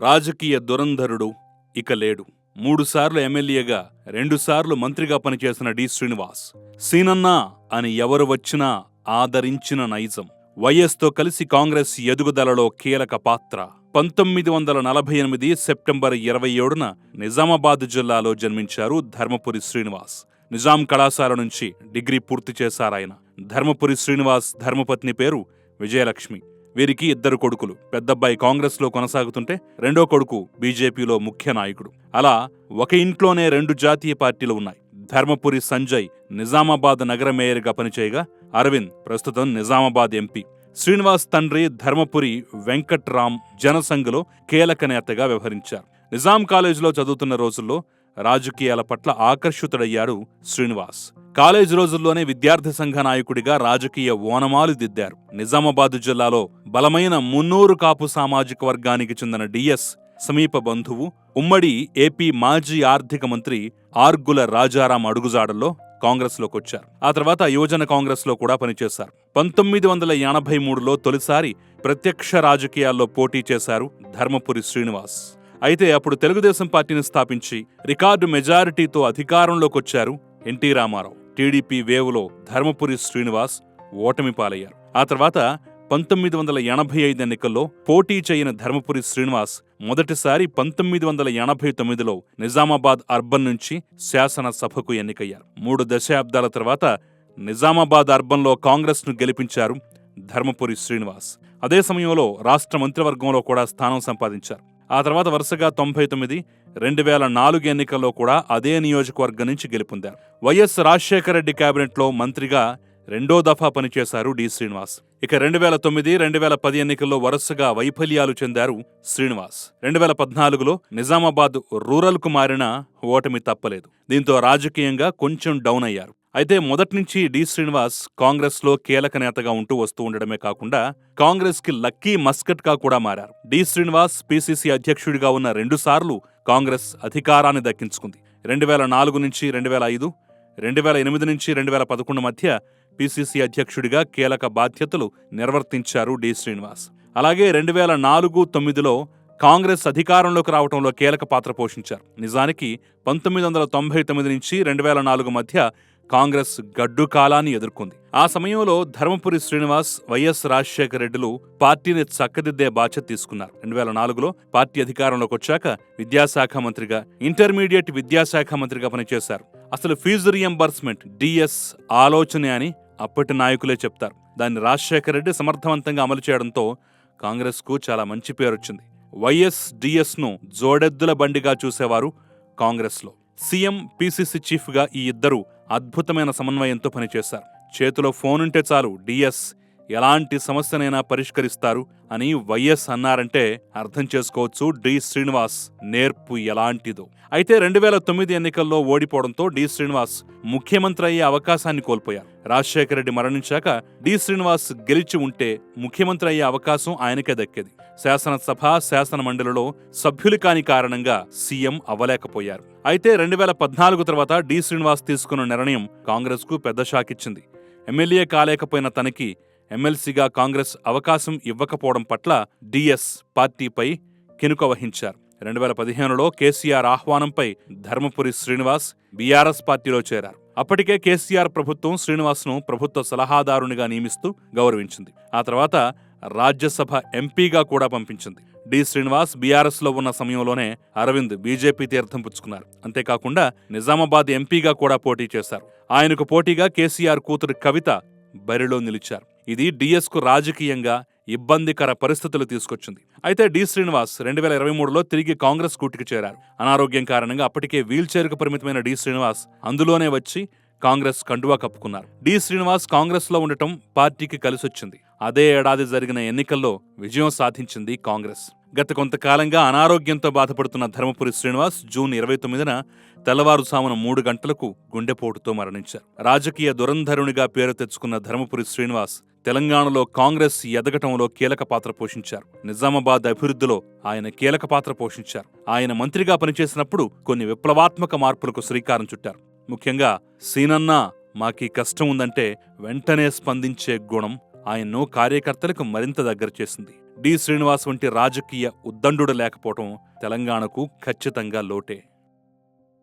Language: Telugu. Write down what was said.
రాజకీయ దురంధరుడు ఇక లేడు. మూడుసార్లు ఎమ్మెల్యేగా రెండుసార్లు మంత్రిగా పనిచేసిన డి. శ్రీనివాస్. సీనన్నా అని ఎవరు వచ్చినా ఆదరించిన నైజం. వైఎస్తో కలిసి కాంగ్రెస్ ఎదుగుదలలో కీలక పాత్ర. పంతొమ్మిది వందల నలభై ఎనిమిది సెప్టెంబర్ ఇరవై ఏడున నిజామాబాద్ జిల్లాలో జన్మించారు ధర్మపురి శ్రీనివాస్. నిజాం కళాశాల నుంచి డిగ్రీ పూర్తి చేశారాయన. ధర్మపురి శ్రీనివాస్ ధర్మపత్ని పేరు విజయలక్ష్మి. వీరికి ఇద్దరు కొడుకులు. పెద్దబ్బాయి కాంగ్రెస్లో కొనసాగుతుంటే రెండో కొడుకు బీజేపీలో ముఖ్య నాయకుడు. అలా ఒక ఇంట్లోనే రెండు జాతీయ పార్టీలు ఉన్నాయి. ధర్మపురి సంజయ్ నిజామాబాద్ నగర మేయర్గా పనిచేయగా అరవింద్ ప్రస్తుతం నిజామాబాద్ ఎంపీ. శ్రీనివాస్ తండ్రి ధర్మపురి వెంకట్రామ్ జనసంఘలో కీలక నేతగా వ్యవహరించారు. నిజాం కాలేజీలో చదువుతున్న రోజుల్లో రాజకీయాల పట్ల ఆకర్షితుడయ్యాడు శ్రీనివాస్. కాలేజ్ రోజుల్లోనే విద్యార్థి సంఘ నాయకుడిగా రాజకీయ ఓనమాలు దిద్దారు. నిజామాబాద్ జిల్లాలో బలమైన మున్నూరు కాపు సామాజిక వర్గానికి చెందిన డిఎస్ సమీప బంధువు ఉమ్మడి ఏపీ మాజీ ఆర్థిక మంత్రి ఆర్గుల రాజారాం అడుగుజాడల్లో కాంగ్రెస్లోకి వచ్చారు. ఆ తర్వాత యువజన కాంగ్రెస్లో కూడా పనిచేశారు. పంతొమ్మిది వందల ఎనభై మూడులో తొలిసారి ప్రత్యక్ష రాజకీయాల్లో పోటీ చేశారు ధర్మపురి శ్రీనివాస్. అయితే అప్పుడు తెలుగుదేశం పార్టీని స్థాపించి రికార్డు మెజారిటీతో అధికారంలోకి వచ్చారు ఎన్టీ రామారావు. టీడీపీ వేవులో ధర్మపురి శ్రీనివాస్ ఓటమి పాలయ్యారు. ఆ తర్వాత పంతొమ్మిది వందల ఎనభై ఐదు ఎన్నికల్లో పోటీ చేయని ధర్మపురి శ్రీనివాస్ మొదటిసారి పంతొమ్మిది వందల ఎనభై తొమ్మిదిలో నిజామాబాద్ అర్బన్ నుంచి శాసనసభకు ఎన్నికయ్యారు. మూడు దశాబ్దాల తర్వాత నిజామాబాద్ అర్బన్లో కాంగ్రెస్ను గెలిపించారు ధర్మపురి శ్రీనివాస్. అదే సమయంలో రాష్ట్ర మంత్రివర్గంలో కూడా స్థానం సంపాదించారు. ఆ తర్వాత వరుసగా తొంభై తొమ్మిది రెండు వేల నాలుగు ఎన్నికల్లో కూడా అదే నియోజకవర్గం నుంచి గెలుపొందారు. వైఎస్ రాజశేఖర రెడ్డి కేబినెట్లో మంత్రిగా రెండో దఫా పనిచేశారు డి శ్రీనివాస్. ఇక రెండు వేల తొమ్మిది రెండు వేల పది ఎన్నికల్లో వరుసగా వైఫల్యాలు చెందారు శ్రీనివాస్. రెండు వేల పద్నాలుగులో నిజామాబాద్ రూరల్కు మారిన ఓటమి తప్పలేదు. దీంతో రాజకీయంగా కొంచెం డౌన్ అయ్యారు. అయితే మొదటి నుంచి డి. శ్రీనివాస్ కాంగ్రెస్లో కీలక నేతగా ఉంటూ వస్తూ ఉండడమే కాకుండా కాంగ్రెస్కి లక్కీ మస్కట్గా కూడా మారారు. డి. శ్రీనివాస్ పిసిసి అధ్యక్షుడిగా ఉన్న రెండుసార్లు కాంగ్రెస్ అధికారాన్ని దక్కించుకుంది. రెండు వేల నాలుగు నుంచి రెండు వేల ఐదు రెండు వేల ఎనిమిది నుంచి రెండు వేల పదకొండు మధ్య పిసిసి అధ్యక్షుడిగా కీలక బాధ్యతలు నిర్వర్తించారు డి. శ్రీనివాస్. అలాగే రెండు వేల నాలుగు తొమ్మిదిలో కాంగ్రెస్ అధికారంలోకి రావడంలో కీలక పాత్ర పోషించారు. నిజానికి పంతొమ్మిది వందల తొంభై తొమ్మిది నుంచి రెండు వేల నాలుగు మధ్య కాంగ్రెస్ గడ్డు కాలాన్ని ఎదుర్కొంది. ఆ సమయంలో ధర్మపురి శ్రీనివాస్ వైఎస్ రాజశేఖర రెడ్డిలు పార్టీని చక్కదిద్దే బాధ్యత తీసుకున్నారు. రెండు వేల నాలుగులో పార్టీ అధికారంలోకి వచ్చాక విద్యాశాఖ మంత్రిగా ఇంటర్మీడియట్ విద్యాశాఖ మంత్రిగా పనిచేశారు. అసలు ఫీజు రియంబర్స్మెంట్ డిఎస్ ఆలోచనే అని అప్పటి నాయకులే చెప్తారు. దాన్ని రాజశేఖర రెడ్డి సమర్థవంతంగా అమలు చేయడంతో కాంగ్రెస్కు చాలా మంచి పేరొచ్చింది. వైఎస్ డిఎస్ను జోడెద్దుల బండిగా చూసేవారు కాంగ్రెస్లో. సీఎం పీసీసీ చీఫ్గా ఈ ఇద్దరు అద్భుతమైన సమన్వయంతో పనిచేశారు. చేతిలో ఫోనుంటే చాలు డిఎస్ ఎలాంటి సమస్యనైనా పరిష్కరిస్తారు అని వైఎస్ అన్నారంటే అర్థం చేసుకోవచ్చు. డి. శ్రీనివాస్ నేర్పు ఎలాంటిదో. అయితే రెండు వేల తొమ్మిది ఎన్నికల్లో ఓడిపోవడంతో డి. శ్రీనివాస్ ముఖ్యమంత్రి అయ్యే అవకాశాన్ని కోల్పోయారు. రాజశేఖర రెడ్డి మరణించాక డి. శ్రీనివాస్ గెలిచి ఉంటే ముఖ్యమంత్రి అయ్యే అవకాశం ఆయనకే దక్కేది. శాసనసభ శాసన మండలిలో సభ్యులు కాని కారణంగా సీఎం అవ్వలేకపోయారు. అయితే రెండు వేల పద్నాలుగు తర్వాత డి. శ్రీనివాస్ తీసుకున్న నిర్ణయం కాంగ్రెస్కు పెద్ద షాక్ ఇచ్చింది ఎమ్మెల్యే కాలేకపోయిన తనకి ఎమ్మెల్సీగా కాంగ్రెస్ అవకాశం ఇవ్వకపోవడం పట్ల డిఎస్ పార్టీపై కెనుక వహించారు. రెండు వేల పదిహేనులో కేసీఆర్ ఆహ్వానంపై ధర్మపురి శ్రీనివాస్ బీఆర్ఎస్ పార్టీలో చేరారు. అప్పటికే కేసీఆర్ ప్రభుత్వం శ్రీనివాస్ను ప్రభుత్వ సలహాదారునిగా నియమిస్తూ గౌరవించింది. ఆ తర్వాత రాజ్యసభ ఎంపీగా కూడా పంపించింది. డి శ్రీనివాస్ బీఆర్ఎస్లో ఉన్న సమయంలోనే అరవింద్ బీజేపీ తీర్థం పుచ్చుకున్నారు. అంతేకాకుండా నిజామాబాద్ ఎంపీగా కూడా పోటీ చేశారు. ఆయనకు పోటీగా కేసీఆర్ కూతురు కవిత బరిలో నిలిచారు. ఇది డిఎస్కు రాజకీయంగా ఇబ్బందికర పరిస్థితులు తీసుకొచ్చింది. అయితే డి శ్రీనివాస్ రెండు వేల ఇరవై మూడులో తిరిగి కాంగ్రెస్ కూటికి చేరారు. అనారోగ్యం కారణంగా అప్పటికే వీల్చైర్కు పరిమితమైన డి శ్రీనివాస్ అందులోనే వచ్చి కాంగ్రెస్ కండువా కప్పుకున్నారు. డి శ్రీనివాస్ కాంగ్రెస్లో ఉండటం పార్టీకి కలిసొచ్చింది. అదే ఏడాది జరిగిన ఎన్నికల్లో విజయం సాధించింది కాంగ్రెస్. గత కొంతకాలంగా అనారోగ్యంతో బాధపడుతున్న ధర్మపురి శ్రీనివాస్ జూన్ ఇరవై తొమ్మిదిన తెల్లవారుజామున మూడు గంటలకు గుండెపోటుతో మరణించారు. రాజకీయ దురంధరునిగా పేరు తెచ్చుకున్న ధర్మపురి శ్రీనివాస్ తెలంగాణలో కాంగ్రెస్ ఎదగటంలో కీలక పాత్ర పోషించారు. నిజామాబాద్ అభివృద్ధిలో ఆయన కీలక పాత్ర పోషించారు. ఆయన మంత్రిగా పనిచేసినప్పుడు కొన్ని విప్లవాత్మక మార్పులకు శ్రీకారం చుట్టారు. ముఖ్యంగా సీనన్నా మాకీ కష్టం ఉందంటే వెంటనే స్పందించే గుణం ఆయన్ను కార్యకర్తలకు మరింత దగ్గర చేసింది. డి. శ్రీనివాస్ వంటి రాజకీయ ఉద్దండు లేకపోవటం తెలంగాణకు ఖచ్చితంగా లోటే.